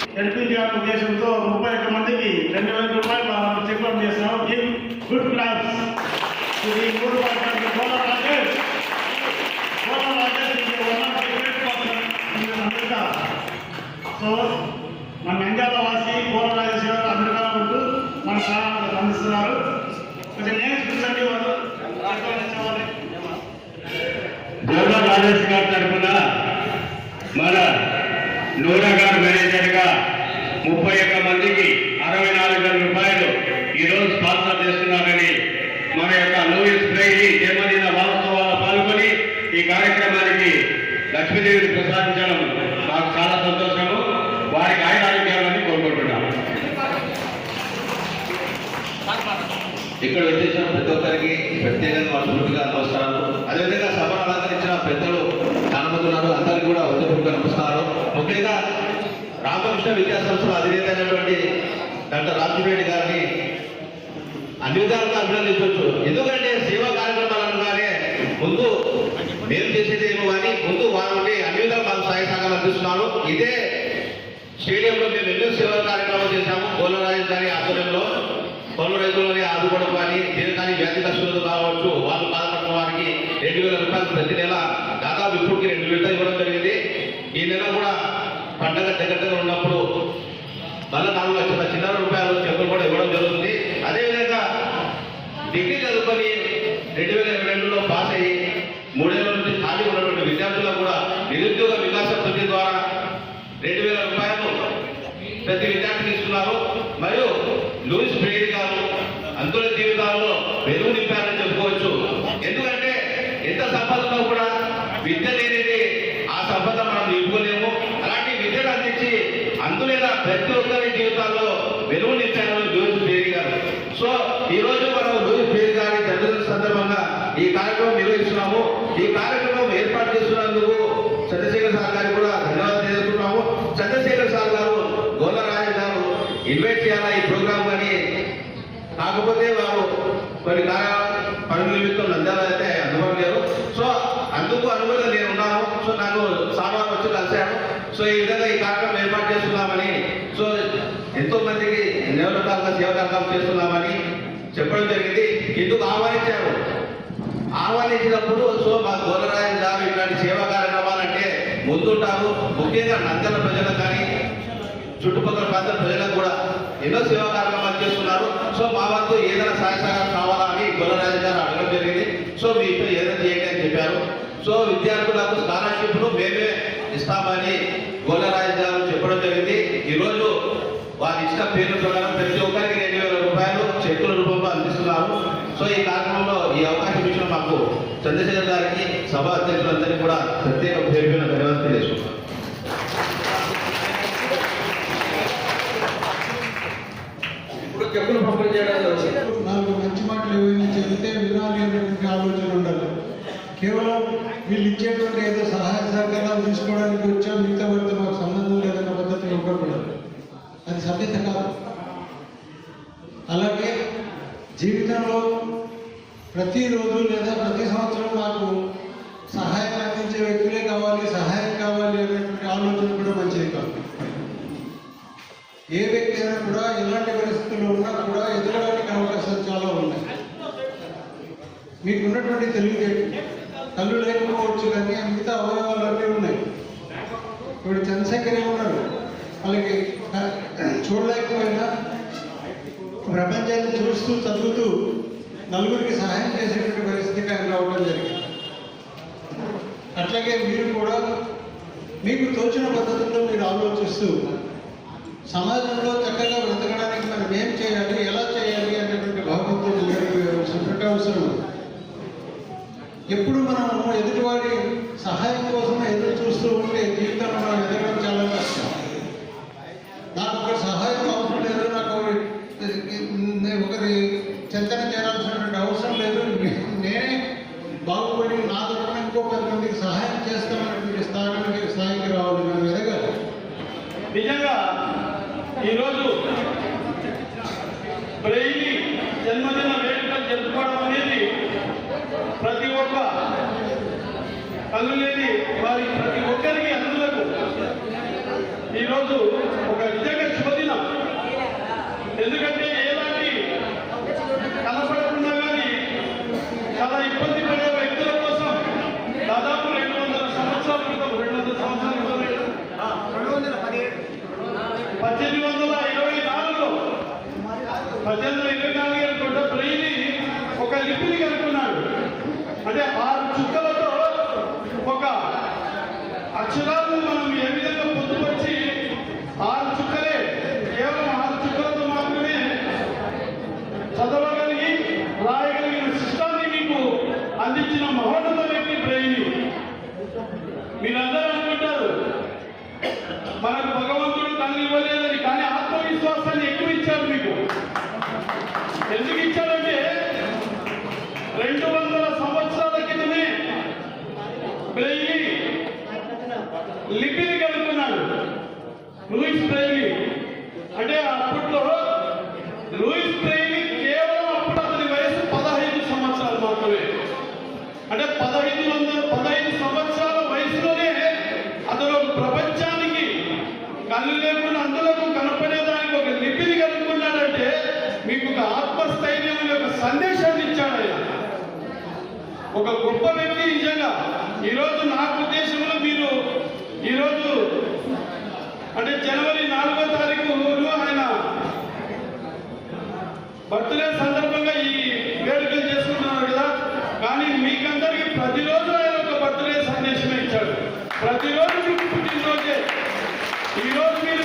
మన ప్రైవేట్ ఉద్దేశంతో ముప్పై ఒక్క మందికి రెండు వేల రూపాయలు మనం చెక్అప్ చేస్తాం గివ్ గుడ్ క్లాస్ ఇది మూడు సో మన నంద్యాల వాసి గోల రాజేష్ గారు అమెరికాలో ఉంటూ మన సహాయాలు అందిస్తున్నారు కొంచెం నేను చూసండి వాళ్ళు చెప్పాలి రాజేష్ గారి తరఫున మన నూరా గారు మేనేజర్గా ముప్పై ఒక్క మందికి అరవై నాలుగు వేల రూపాయలు ఈరోజు స్పాన్సర్ చేస్తున్నారని మన యొక్క లూయిస్ ప్రేయి జన్మదిన వాస్తవాలు పాల్గొని ఈ కార్యక్రమానికి లక్ష్మీదేవిని ప్రసాదించడం మాకు చాలా సంతోషము. వారికి ఆయన ఆరోగ్యాలని కోరుకుంటున్నాము. ఇక్కడ వచ్చేసిన ప్రతి ఒక్కరికి ప్రత్యేకంగా మనస్ఫూర్తిగా నమస్కారాలు. అదేవిధంగా సభను అలంకరించిన పెద్దలు చాలా అందరూ రామకృష్ణ విద్యా సంస్థల అధినేత అయినటువంటి డాక్టర్ రాజురెడ్డి గారిని అన్ని విధాలుగా అభినందించవచ్చు. ఎందుకంటే సేవా కార్యక్రమాలు అనగానే ముందు మేము చేసేది ఏమో కానీ ముందు వారిని అన్ని విధాలు మాకు సహాయ సహకారం అందిస్తున్నారు. ఇదే స్టేడియంలో మేము ఎన్నో సేవా కార్యక్రమాలు చేశాము. కోలరాజు గారి ఆధ్వర్యంలో పలు రైతులని ఆదుకోవడం కానీ దీనికాని వ్యాధిగ్రస్తులు కావచ్చు వాళ్ళు బాధపడిన వారికి రెండు వేల రూపాయలు ప్రతి నెల దాదాపు ఇప్పటికి రెండు వేల ఇవ్వడం జరిగింది. దగ్గర ఉన్నప్పుడు మళ్ళీ నాలుగు లక్షల చిన్న రూపాయలు చెప్పులు కూడా ఇవ్వడం జరుగుతుంది. అదేవిధంగా డిగ్రీ చదువుకొని రెండు వేల ఇరవై రెండులో పాస్ అయ్యి మూడేళ్ళ నుంచి ఖాళీ ఉన్నటువంటి విద్యార్థులకు కూడా నిరుద్యోగ వికాస వృద్ధి ద్వారా రెండు వేల రూపాయలు ప్రతి విద్యార్థికి ఇస్తున్నారు. మరియు లూయిస్ బ్రేడ్ గారు అంతుల జీవితాల్లో వెలుగు నింపారని చెప్పుకోవచ్చు. ఎందుకంటే ఎంత సంపద కూడా విద్య లేనిది ప్రతి ఒక్కరి జీవితాల్లో వెలుగు నింపారు లూయిస్ గారు. సో ఈ రోజు మనం లూయిస్ పేరు గారి జన్మదిన సందర్భంగా ఈ కార్యక్రమం నిర్వహిస్తున్నాము. ఈ కార్యక్రమం ఏర్పాటు చేస్తున్నందుకు చంద్రశేఖర్ సార్ గారికి కూడా ధన్యవాదాలు తెలుసుకున్నాము చంద్రశేఖర్ సార్ గారు గోలరాజు గారు ఇన్వైట్ చేయాలా ఈ ప్రోగ్రామ్ కానీ? కాకపోతే వారు కొన్ని కార్య పనుల నిమిత్తం నంద్యాల అయితే అనుభవం లేరు సో అందుకు అనుగుణంగా నేను ఉన్నాను. సో నాకు సామాన్ వచ్చి కలిశాను సో ఈ విధంగా ఈ కార్యక్రమం ఏర్పాటు చేస్తున్నామని సో ఎంతో మందికి ఎన్నో రకాలుగా సేవ కార్యక్రమం చేస్తున్నామని చెప్పడం జరిగింది. ఇందుకు ఆహ్వానించారు? ఆహ్వానించినప్పుడు సో మా గోలరాజు గారు ఇట్లాంటి సేవా కార్యక్రమాలంటే ముందుంటారు. ముఖ్యంగా నందల ప్రజలకు కానీ చుట్టుపక్కల ప్రాంతాల ప్రజలకు కూడా ఎన్నో సేవా కార్యక్రమాలు చేస్తున్నారు. సో మా వద్ద ఏదైనా సహాయ సహకారం కావాలా అని గోలరాజు గారు అడగడం జరిగింది. సో మీ ఇప్పుడు ఏదైనా చేయండి అని చెప్పారు. సో విద్యార్థులకు స్కాలర్షిప్లు మేమే ఇస్తామని గొల్లరాజు గారు చెప్పడం జరిగింది ఈరోజు వారి ఇష్ట పేరు ప్రకారం ప్రతి ఒక్కరికి రెండు వేల రూపాయలు చెక్కుల రూపంలో అందిస్తున్నారు సో ఈ కార్యక్రమంలో ఈ అవకాశం ఇచ్చిన మాకు చంద్రశేఖర్ గారికి సభ అధ్యక్షులందరికీ కూడా ప్రత్యేక పేరు ధన్యవాదాలు తెలియజేసుకుంటున్నాను. ఇప్పుడు చెప్పులు పంపిణీ చేయడానికి వచ్చింది నాలుగు మంచి మాటలు ఏమైనా చెబితే వినాలి ఆలోచన ఉండాలి. కేవలం వీళ్ళు ఇచ్చేటువంటి ఏదో సహాయ సహకారాలు తీసుకోవడానికి వచ్చాం మిగతా వారితో మాకు సంబంధం లేదన్న పద్ధతిలో ఉండకూడదు. అది సభ్యత కాదు. అలాగే జీవితంలో ప్రతిరోజు లేదా ప్రతి సంవత్సరం మాకు సహాయం అందించే వ్యక్తులే కావాలి సహాయం కావాలి అనేటువంటి ఆలోచన కూడా మంచిది కాదు. ఏ వ్యక్తి అయినా కూడా ఎలాంటి పరిస్థితుల్లో ఉన్నా కూడా ఎదగడానికి అవకాశాలు చాలా ఉన్నాయి. మీకు ఉన్నటువంటి తెలివితేటలు కళ్ళు లేకపోవచ్చు కానీ మిగతా అవయవాలన్నీ ఉన్నాయి. ఇప్పుడు చంద్రశేఖర్ ఏమన్నాడు వాళ్ళకి చూడలేకపోయినా ప్రపంచాన్ని చూస్తూ చదువుతూ నలుగురికి సహాయం చేసేటువంటి పరిస్థితికి ఆయన రావడం జరిగింది. అట్లాగే మీరు కూడా మీకు తోచిన పద్ధతుల్లో మీరు ఆలోచిస్తూ సమాజంలో చక్కగా బ్రతకడానికి మనం ఏం చేయాలి ఎలా చేయాలి అనేటువంటి భావంతో అవసరం. ఎప్పుడు మనము ఎదుటివాడి సహాయం కోసం ఎదురు చూస్తూ ఉంటే జీవితంలో మనం ఎదగడం చాలా కష్టం నాకు ఒక సహాయం అవసరం లేదు నాకు ఒకరి- నేను ఒకరి చెంతన చేరాల్సినటువంటి అవసరం లేదు నేనే బాగుపడి నా తరఫున ఇంకో పది మందికి సహాయం చేస్తామనేటువంటి స్థాయికి స్థాయికి రావాలి మనం ఎదగాలి నిజంగా ఈరోజు But then గొప్ప వ్యక్తి నిజంగా. ఈరోజు నాకు ఉద్దేశంలో మీరు ఈరోజు అంటే జనవరి నాలుగో తారీఖు ఆయన బర్త్డే సందర్భంగా ఈ వేడుకలు చేసుకుంటున్నారు కదా. కానీ మీకందరికీ ప్రతిరోజు ఆయన ఒక బర్త్డే సందేశమే ఇచ్చాడు. ప్రతిరోజు పుట్టినరోజే. ఈరోజు మీరు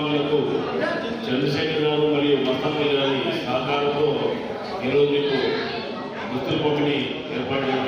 మహానుభావులకు చంద్రశేఖర్ గారు మరియు మస్తమ్మ గారి సహకారంతో ఈరోజు మీకు గుర్తుల పంపిణీ ఏర్పాటు చేయడం